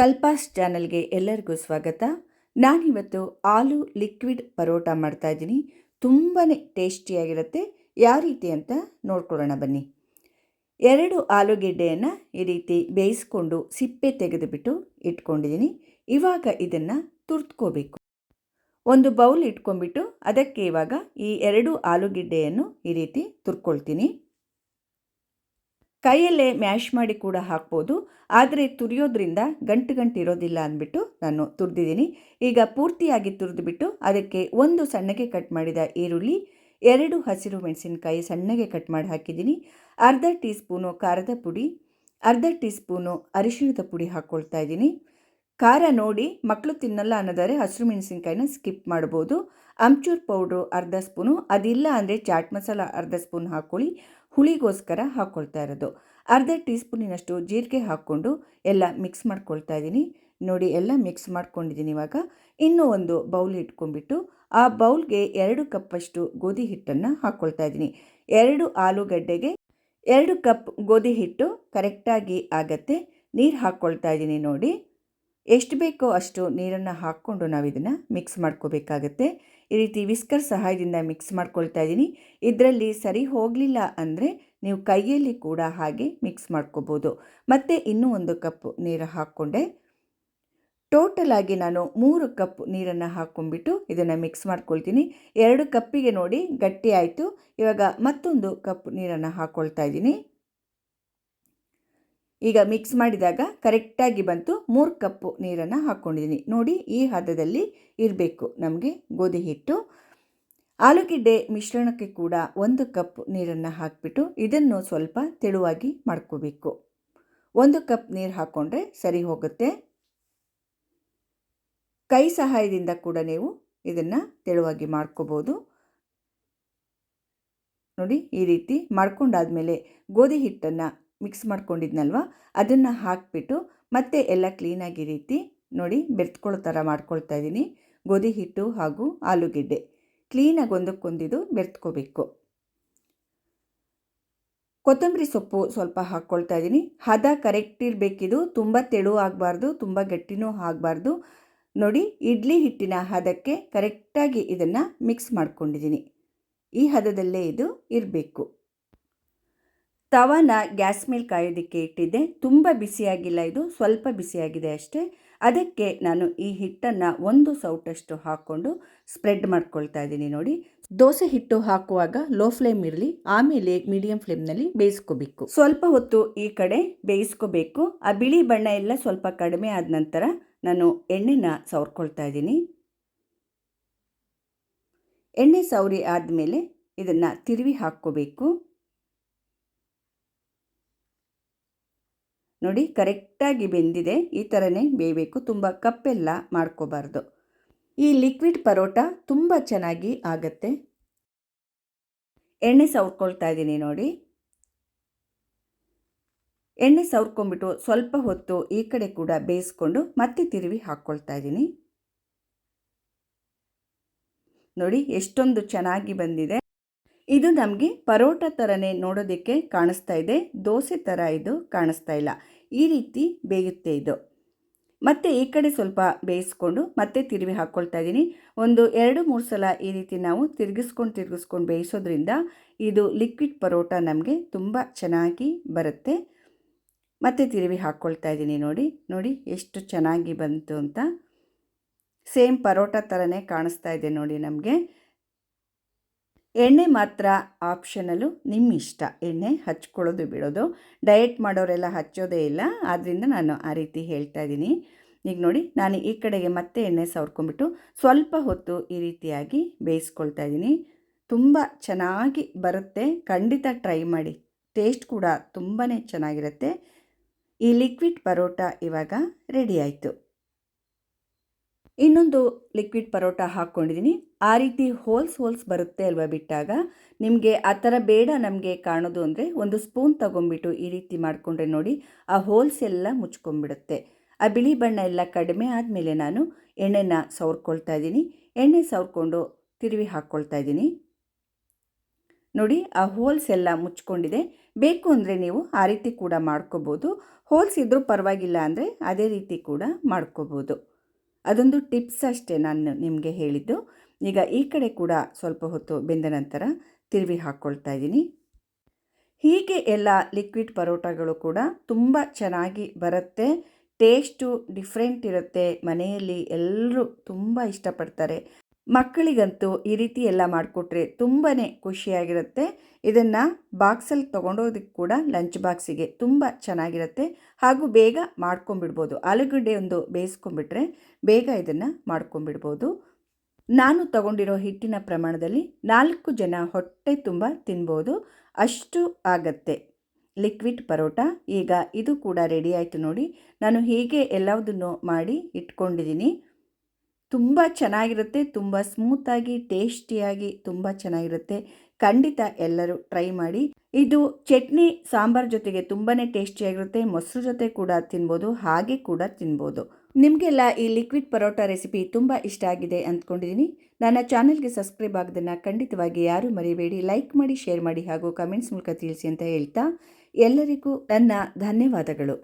ಕಲ್ಪಾಸ್ ಚಾನಲ್ಗೆ ಎಲ್ಲರಿಗೂ ಸ್ವಾಗತ. ನಾನಿವತ್ತು ಆಲೂ ಲಿಕ್ವಿಡ್ ಪರೋಟ ಮಾಡ್ತಾ ಇದ್ದೀನಿ. ತುಂಬಾ ಟೇಸ್ಟಿಯಾಗಿರುತ್ತೆ. ಯಾವ ರೀತಿ ಅಂತ ನೋಡ್ಕೊಳ್ಳೋಣ ಬನ್ನಿ. ಎರಡು ಆಲೂಗೆಡ್ಡೆಯನ್ನು ಈ ರೀತಿ ಬೇಯಿಸ್ಕೊಂಡು ಸಿಪ್ಪೆ ತೆಗೆದುಬಿಟ್ಟು ಇಟ್ಕೊಂಡಿದ್ದೀನಿ. ಇವಾಗ ಇದನ್ನು ತುರ್ತ್ಕೋಬೇಕು ಒಂದು ಬೌಲ್ ಇಟ್ಕೊಂಡ್ಬಿಟ್ಟು ಅದಕ್ಕೆ ಇವಾಗ ಈ ಎರಡು ಆಲೂಗೆಡ್ಡೆಯನ್ನು ಈ ರೀತಿ ತುರ್ಕೊಳ್ತೀನಿ. ಕೈಯಲ್ಲೇ ಮ್ಯಾಶ್ ಮಾಡಿ ಕೂಡ ಹಾಕ್ಬೋದು. ಆದರೆ ತುರಿಯೋದ್ರಿಂದ ಗಂಟು ಗಂಟು ಇರೋದಿಲ್ಲ ಅಂದ್ಬಿಟ್ಟು ನಾನು ತುರಿದಿದ್ದೀನಿ. ಈಗ ಪೂರ್ತಿಯಾಗಿ ತುರಿದುಬಿಟ್ಟು ಅದಕ್ಕೆ ಒಂದು ಸಣ್ಣಗೆ ಕಟ್ ಮಾಡಿದ ಈರುಳ್ಳಿ, ಎರಡು ಹಸಿರು ಮೆಣಸಿನಕಾಯಿ ಸಣ್ಣಗೆ ಕಟ್ ಮಾಡಿ ಹಾಕಿದ್ದೀನಿ. ಅರ್ಧ ಟೀ ಸ್ಪೂನು ಖಾರದ ಪುಡಿ, ಅರ್ಧ ಟೀ ಸ್ಪೂನು ಅರಿಶಿಣದ ಪುಡಿ ಹಾಕ್ಕೊಳ್ತಾ ಇದ್ದೀನಿ. ಖಾರ ನೋಡಿ ಮಕ್ಕಳು ತಿನ್ನಲ್ಲ ಅನ್ನೋದಾದರೆ ಹಸಿರು ಮೆಣಸಿನ್ಕಾಯಿನ ಸ್ಕಿಪ್ ಮಾಡ್ಬೋದು. ಅಮ್ಚೂರ್ ಪೌಡ್ರು ಅರ್ಧ ಸ್ಪೂನು, ಅದಿಲ್ಲ ಅಂದರೆ ಚಾಟ್ ಮಸಾಲ ಅರ್ಧ ಸ್ಪೂನ್ ಹಾಕ್ಕೊಳ್ಳಿ. ಹುಳಿಗೋಸ್ಕರ ಹಾಕ್ಕೊಳ್ತಾ ಇರೋದು. ಅರ್ಧ ಟೀ ಸ್ಪೂನಿನಷ್ಟು ಜೀರಿಗೆ ಹಾಕ್ಕೊಂಡು ಎಲ್ಲ ಮಿಕ್ಸ್ ಮಾಡ್ಕೊಳ್ತಾ ಇದ್ದೀನಿ. ನೋಡಿ, ಎಲ್ಲ ಮಿಕ್ಸ್ ಮಾಡ್ಕೊಂಡಿದ್ದೀನಿ ಇವಾಗ. ಇನ್ನೂ ಒಂದು ಬೌಲ್ ಇಟ್ಕೊಂಡ್ಬಿಟ್ಟು ಆ ಬೌಲ್ಗೆ ಎರಡು ಕಪ್ಪಷ್ಟು ಗೋಧಿ ಹಿಟ್ಟನ್ನು ಹಾಕ್ಕೊಳ್ತಾ ಇದ್ದೀನಿ. ಎರಡು ಆಲೂಗಡ್ಡೆಗೆ ಎರಡು ಕಪ್ ಗೋಧಿ ಹಿಟ್ಟು ಕರೆಕ್ಟಾಗಿ ಆಗತ್ತೆ. ನೀರು ಹಾಕ್ಕೊಳ್ತಾ ಇದ್ದೀನಿ ನೋಡಿ. ಎಷ್ಟು ಬೇಕೋ ಅಷ್ಟು ನೀರನ್ನು ಹಾಕ್ಕೊಂಡು ನಾವು ಇದನ್ನು ಮಿಕ್ಸ್ ಮಾಡ್ಕೋಬೇಕಾಗತ್ತೆ. ಈ ರೀತಿ ವಿಸ್ಕರ್ ಸಹಾಯದಿಂದ ಮಿಕ್ಸ್ ಮಾಡ್ಕೊಳ್ತಾ ಇದ್ದೀನಿ. ಇದರಲ್ಲಿ ಸರಿ ಹೋಗಲಿಲ್ಲ ಅಂದರೆ ನೀವು ಕೈಯಲ್ಲಿ ಕೂಡ ಹಾಗೆ ಮಿಕ್ಸ್ ಮಾಡ್ಕೋಬೋದು. ಮತ್ತು ಇನ್ನೂ ಒಂದು ಕಪ್ ನೀರು ಹಾಕ್ಕೊಂಡೆ. ಟೋಟಲ್ ಆಗಿ ನಾನು ಮೂರು ಕಪ್ ನೀರನ್ನು ಹಾಕ್ಕೊಂಡ್ಬಿಟ್ಟು ಇದನ್ನು ಮಿಕ್ಸ್ ಮಾಡ್ಕೊಳ್ತೀನಿ. ಎರಡು ಕಪ್ಪಿಗೆ ನೋಡಿ ಗಟ್ಟಿ ಆಯಿತು. ಇವಾಗ ಮತ್ತೊಂದು ಕಪ್ ನೀರನ್ನು ಹಾಕ್ಕೊಳ್ತಾ ಇದ್ದೀನಿ. ಈಗ ಮಿಕ್ಸ್ ಮಾಡಿದಾಗ ಕರೆಕ್ಟಾಗಿ ಬಂತು. ಮೂರು ಕಪ್ಪು ನೀರನ್ನು ಹಾಕ್ಕೊಂಡಿದ್ದೀನಿ ನೋಡಿ, ಈ ಹದದಲ್ಲಿ ಇರಬೇಕು ನಮಗೆ ಗೋಧಿ ಹಿಟ್ಟು. ಆಲೂಗೆಡ್ಡೆ ಮಿಶ್ರಣಕ್ಕೆ ಕೂಡ ಒಂದು ಕಪ್ ನೀರನ್ನು ಹಾಕಿಬಿಟ್ಟು ಇದನ್ನು ಸ್ವಲ್ಪ ತೆಳುವಾಗಿ ಮಾಡ್ಕೋಬೇಕು. ಒಂದು ಕಪ್ ನೀರು ಹಾಕ್ಕೊಂಡ್ರೆ ಸರಿ ಹೋಗುತ್ತೆ. ಕೈ ಸಹಾಯದಿಂದ ಕೂಡ ನೀವು ಇದನ್ನು ತೆಳುವಾಗಿ ಮಾಡ್ಕೋಬೋದು. ನೋಡಿ, ಈ ರೀತಿ ಮಾಡ್ಕೊಂಡಾದಮೇಲೆ ಗೋಧಿ ಹಿಟ್ಟನ್ನು ಮಿಕ್ಸ್ ಮಾಡ್ಕೊಂಡಿದ್ನಲ್ವ? ಅದನ್ನು ಹಾಕಿಬಿಟ್ಟು ಮತ್ತೆ ಎಲ್ಲ ಕ್ಲೀನಾಗಿ ರೀತಿ ನೋಡಿ ಬೆರೆತ್ಕೊಳ್ಳೋ ಥರ ಮಾಡ್ಕೊಳ್ತಾ ಇದ್ದೀನಿ ಗೋಧಿ ಹಿಟ್ಟು ಹಾಗೂ ಆಲೂಗೆಡ್ಡೆ. ಕ್ಲೀನಾಗಿ ಒಂದಕ್ಕೊಂದಿದು ಬೆರೆತ್ಕೋಬೇಕು. ಕೊತ್ತಂಬರಿ ಸೊಪ್ಪು ಸ್ವಲ್ಪ ಹಾಕ್ಕೊಳ್ತಾ ಇದ್ದೀನಿ ಹದ ಕರೆಕ್ಟ್ ಇರಬೇಕಿದು. ತುಂಬ ತೆಳು ಆಗಬಾರ್ದು, ತುಂಬ ಗಟ್ಟಿನೂ ಆಗಬಾರ್ದು. ನೋಡಿ ಇಡ್ಲಿ ಹಿಟ್ಟಿನ ಹದಕ್ಕೆ ಕರೆಕ್ಟಾಗಿ ಇದನ್ನು ಮಿಕ್ಸ್ ಮಾಡ್ಕೊಂಡಿದ್ದೀನಿ ಈ ಹದದಲ್ಲೇ ಇದು ಇರಬೇಕು. ತವಾನ ಗ್ಯಾಸ್ ಮೇಲೆ ಕಾಯೋದಕ್ಕೆ ಇಟ್ಟಿದ್ದೆ. ತುಂಬ ಬಿಸಿಯಾಗಿಲ್ಲ ಇದು, ಸ್ವಲ್ಪ ಬಿಸಿಯಾಗಿದೆ ಅಷ್ಟೇ. ಅದಕ್ಕೆ ನಾನು ಈ ಹಿಟ್ಟನ್ನು ಒಂದು ಸೌಟಷ್ಟು ಹಾಕ್ಕೊಂಡು ಸ್ಪ್ರೆಡ್ ಮಾಡ್ಕೊಳ್ತಾ ಇದ್ದೀನಿ ನೋಡಿ. ದೋಸೆ ಹಿಟ್ಟು ಹಾಕುವಾಗ ಲೋ ಫ್ಲೇಮ್ ಇರಲಿ, ಆಮೇಲೆ ಮೀಡಿಯಂ ಫ್ಲೇಮ್ನಲ್ಲಿ ಬೇಯಿಸ್ಕೋಬೇಕು. ಸ್ವಲ್ಪ ಹೊತ್ತು ಈ ಕಡೆ ಬೇಯಿಸ್ಕೋಬೇಕು. ಆ ಬಿಳಿ ಬಣ್ಣ ಎಲ್ಲ ಸ್ವಲ್ಪ ಕಡಿಮೆ ಆದ ನಂತರ ನಾನು ಎಣ್ಣೆನ ಸವರ್ಕೊಳ್ತಾ ಇದ್ದೀನಿ. ಎಣ್ಣೆ ಸವರಿ ಆದಮೇಲೆ ಇದನ್ನು ತಿರುವಿ ಹಾಕ್ಕೋಬೇಕು. ನೋಡಿ, ಕರೆಕ್ಟಾಗಿ ಬೆಂದಿದೆ. ಈ ಥರನೇ ಬೇಯಬೇಕು. ತುಂಬ ಕಪ್ಪೆಲ್ಲ ಮಾಡ್ಕೋಬಾರ್ದು. ಈ ಲಿಕ್ವಿಡ್ ಪರೋಟ ತುಂಬ ಚೆನ್ನಾಗಿ ಆಗತ್ತೆ. ಎಣ್ಣೆ ಸವರ್ಕೊಳ್ತಾ ಇದ್ದೀನಿ ನೋಡಿ. ಎಣ್ಣೆ ಸವರ್ಕೊಂಡ್ಬಿಟ್ಟು ಸ್ವಲ್ಪ ಹೊತ್ತು ಈ ಕಡೆ ಕೂಡ ಬೇಯಿಸ್ಕೊಂಡು ಮತ್ತೆ ತಿರುವಿ ಹಾಕ್ಕೊಳ್ತಾ ಇದ್ದೀನಿ. ನೋಡಿ, ಎಷ್ಟೊಂದು ಚೆನ್ನಾಗಿ ಬಂದಿದೆ. ಇದು ನಮಗೆ ಪರೋಟ ಥರನೇ ನೋಡೋದಕ್ಕೆ ಕಾಣಿಸ್ತಾ ಇದೆ, ದೋಸೆ ಥರ ಇದು ಕಾಣಿಸ್ತಾ ಇಲ್ಲ. ಈ ರೀತಿ ಬೇಯುತ್ತೆ ಇದು. ಮತ್ತೆ ಈ ಕಡೆ ಸ್ವಲ್ಪ ಬೇಯಿಸ್ಕೊಂಡು ಮತ್ತೆ ತಿರುವಿ ಹಾಕ್ಕೊಳ್ತಾ ಇದ್ದೀನಿ. ಒಂದು ಎರಡು, ಮೂರು ಸಲ ಈ ರೀತಿ ನಾವು ತಿರುಗಿಸ್ಕೊಂಡು ತಿರುಗಿಸ್ಕೊಂಡು ಬೇಯಿಸೋದ್ರಿಂದ ಇದು ಲಿಕ್ವಿಡ್ ಪರೋಟ ನಮಗೆ ತುಂಬ ಚೆನ್ನಾಗಿ ಬರುತ್ತೆ. ಮತ್ತೆ ತಿರುವಿ ಹಾಕ್ಕೊಳ್ತಾ ಇದ್ದೀನಿ ನೋಡಿ ನೋಡಿ ಎಷ್ಟು ಚೆನ್ನಾಗಿ ಬಂತು ಅಂತ. ಸೇಮ್ ಪರೋಟ ಥರನೇ ಕಾಣಿಸ್ತಾ ಇದೆ ನೋಡಿ ನಮಗೆ. ಎಣ್ಣೆ ಮಾತ್ರ ಆಪ್ಷನಲು ನಿಮ್ಮ ಇಷ್ಟ ಎಣ್ಣೆ ಹಚ್ಕೊಳ್ಳೋದು ಬಿಡೋದು. ಡಯಟ್ ಮಾಡೋರೆಲ್ಲ ಹಚ್ಚೋದೇ ಇಲ್ಲ. ಆದ್ದರಿಂದ ನಾನು ಆ ರೀತಿ ಹೇಳ್ತಾ ಇದ್ದೀನಿ. ಈಗ ನೋಡಿ, ನಾನು ಈ ಕಡೆಗೆ ಮತ್ತೆ ಎಣ್ಣೆ ಸವರ್ಕೊಂಡ್ಬಿಟ್ಟು ಸ್ವಲ್ಪ ಹೊತ್ತು ಈ ರೀತಿಯಾಗಿ ಬೇಯಿಸ್ಕೊಳ್ತಾ ಇದ್ದೀನಿ. ತುಂಬ ಚೆನ್ನಾಗಿ ಬರುತ್ತೆ. ಖಂಡಿತ ಟ್ರೈ ಮಾಡಿ. ಟೇಸ್ಟ್ ಕೂಡ ತುಂಬಾ ಚೆನ್ನಾಗಿರುತ್ತೆ. ಈ ಲಿಕ್ವಿಡ್ ಪರೋಟ ಇವಾಗ ರೆಡಿ ಆಯಿತು. ಇನ್ನೊಂದು ಲಿಕ್ವಿಡ್ ಪರೋಟ ಹಾಕ್ಕೊಂಡಿದ್ದೀನಿ ಆ ರೀತಿ ಹೋಲ್ಸ್ ಹೋಲ್ಸ್ ಬರುತ್ತೆ ಅಲ್ವಾ ಬಿಟ್ಟಾಗ? ನಿಮಗೆ ಆ ಥರ ಬೇಡ ನಮಗೆ ಕಾಣೋದು ಅಂದರೆ ಒಂದು ಸ್ಪೂನ್ ತಗೊಂಬಿಟ್ಟು ಈ ರೀತಿ ಮಾಡಿಕೊಂಡ್ರೆ ನೋಡಿ, ಆ ಹೋಲ್ಸ್ ಎಲ್ಲ ಮುಚ್ಕೊಂಡ್ಬಿಡುತ್ತೆ. ಆ ಬಿಳಿ ಬಣ್ಣ ಎಲ್ಲ ಕಡಿಮೆ ಆದಮೇಲೆ ನಾನು ಎಣ್ಣೆನ ಸವರ್ಕೊಳ್ತಾ ಇದ್ದೀನಿ ಎಣ್ಣೆ ಸವರ್ಕೊಂಡು ತಿರುವಿ ಹಾಕ್ಕೊಳ್ತಾ ಇದ್ದೀನಿ ನೋಡಿ, ಆ ಹೋಲ್ಸ್ ಎಲ್ಲ ಮುಚ್ಕೊಂಡಿದೆ. ಬೇಕು ಅಂದರೆ ನೀವು ಆ ರೀತಿ ಕೂಡ ಮಾಡ್ಕೋಬೋದು. ಇದ್ದರೂ ಪರವಾಗಿಲ್ಲ ಅಂದರೆ ಅದೇ ರೀತಿ ಕೂಡ ಮಾಡ್ಕೋಬೋದು. ಅದೊಂದು ಟಿಪ್ಸ್ ಅಷ್ಟೇ ನಾನು ನಿಮಗೆ ಹೇಳಿದ್ದು. ಈಗ ಈ ಕಡೆ ಕೂಡ ಸ್ವಲ್ಪ ಹೊತ್ತು ಬೆಂದ ನಂತರ ತಿರುವಿ ಹಾಕ್ಕೊಳ್ತಾ ಇದ್ದೀನಿ. ಹೀಗೆ ಎಲ್ಲ ಲಿಕ್ವಿಡ್ ಪರೋಟಗಳು ಕೂಡ ತುಂಬ ಚೆನ್ನಾಗಿ ಬರುತ್ತೆ. ಟೇಸ್ಟು ಡಿಫ್ರೆಂಟ್ ಇರುತ್ತೆ. ಮನೆಯಲ್ಲಿ ಎಲ್ಲರೂ ತುಂಬ ಇಷ್ಟಪಡ್ತಾರೆ. ಮಕ್ಕಳಿಗಂತೂ ಈ ರೀತಿ ಎಲ್ಲ ಮಾಡಿಕೊಟ್ರೆ ತುಂಬಾ ಖುಷಿಯಾಗಿರುತ್ತೆ. ಇದನ್ನು ಬಾಕ್ಸಲ್ಲಿ ತೊಗೊಂಡೋದಕ್ಕೆ ಕೂಡ ಲಂಚ್ ಬಾಕ್ಸಿಗೆ ತುಂಬ ಚೆನ್ನಾಗಿರುತ್ತೆ. ಹಾಗೂ ಬೇಗ ಮಾಡ್ಕೊಂಬಿಡ್ಬೋದು. ಆಲೂಗಡ್ಡೆ ಒಂದು ಬೇಯಿಸ್ಕೊಂಬಿಟ್ರೆ ಬೇಗ ಇದನ್ನು ಮಾಡ್ಕೊಂಬಿಡ್ಬೋದು. ನಾನು ತಗೊಂಡಿರೋ ಹಿಟ್ಟಿನ ಪ್ರಮಾಣದಲ್ಲಿ ನಾಲ್ಕು ಜನ ಹೊಟ್ಟೆ ತುಂಬ ತಿನ್ಬೋದು. ಅಷ್ಟು ಆಗತ್ತೆ. ಲಿಕ್ವಿಡ್ ಪರೋಟ. ಈಗ ಇದು ಕೂಡ ರೆಡಿ ಆಯಿತು ನೋಡಿ. ನಾನು ಹೀಗೆ ಎಲ್ಲದನ್ನು ಮಾಡಿ ಇಟ್ಕೊಂಡಿದ್ದೀನಿ. ತುಂಬ ಚೆನ್ನಾಗಿರುತ್ತೆ, ತುಂಬ ಸ್ಮೂತಾಗಿ, ಟೇಸ್ಟಿಯಾಗಿ ತುಂಬ ಚೆನ್ನಾಗಿರುತ್ತೆ. ಖಂಡಿತ ಎಲ್ಲರೂ ಟ್ರೈ ಮಾಡಿ. ಇದು ಚಟ್ನಿ, ಸಾಂಬಾರ್ ಜೊತೆಗೆ ತುಂಬಾ ಟೇಸ್ಟಿಯಾಗಿರುತ್ತೆ. ಮೊಸರು ಜೊತೆ ಕೂಡ ತಿನ್ಬೋದು, ಹಾಗೆ ಕೂಡ ತಿನ್ಬೋದು. ನಿಮಗೆಲ್ಲ ಈ ಲಿಕ್ವಿಡ್ ಪರೋಟ ರೆಸಿಪಿ ತುಂಬ ಇಷ್ಟ ಆಗಿದೆ ಅಂದ್ಕೊಂಡಿದ್ದೀನಿ ನನ್ನ ಚಾನೆಲ್ಗೆ ಸಬ್ಸ್ಕ್ರೈಬ್ ಆಗೋದನ್ನು ಖಂಡಿತವಾಗಿ ಯಾರೂ ಮರಿಬೇಡಿ. ಲೈಕ್ ಮಾಡಿ, ಶೇರ್ ಮಾಡಿ ಹಾಗೂ ಕಮೆಂಟ್ಸ್ ಮೂಲಕ ತಿಳಿಸಿ ಅಂತ ಹೇಳ್ತಾ ಎಲ್ಲರಿಗೂ ನನ್ನ ಧನ್ಯವಾದಗಳು.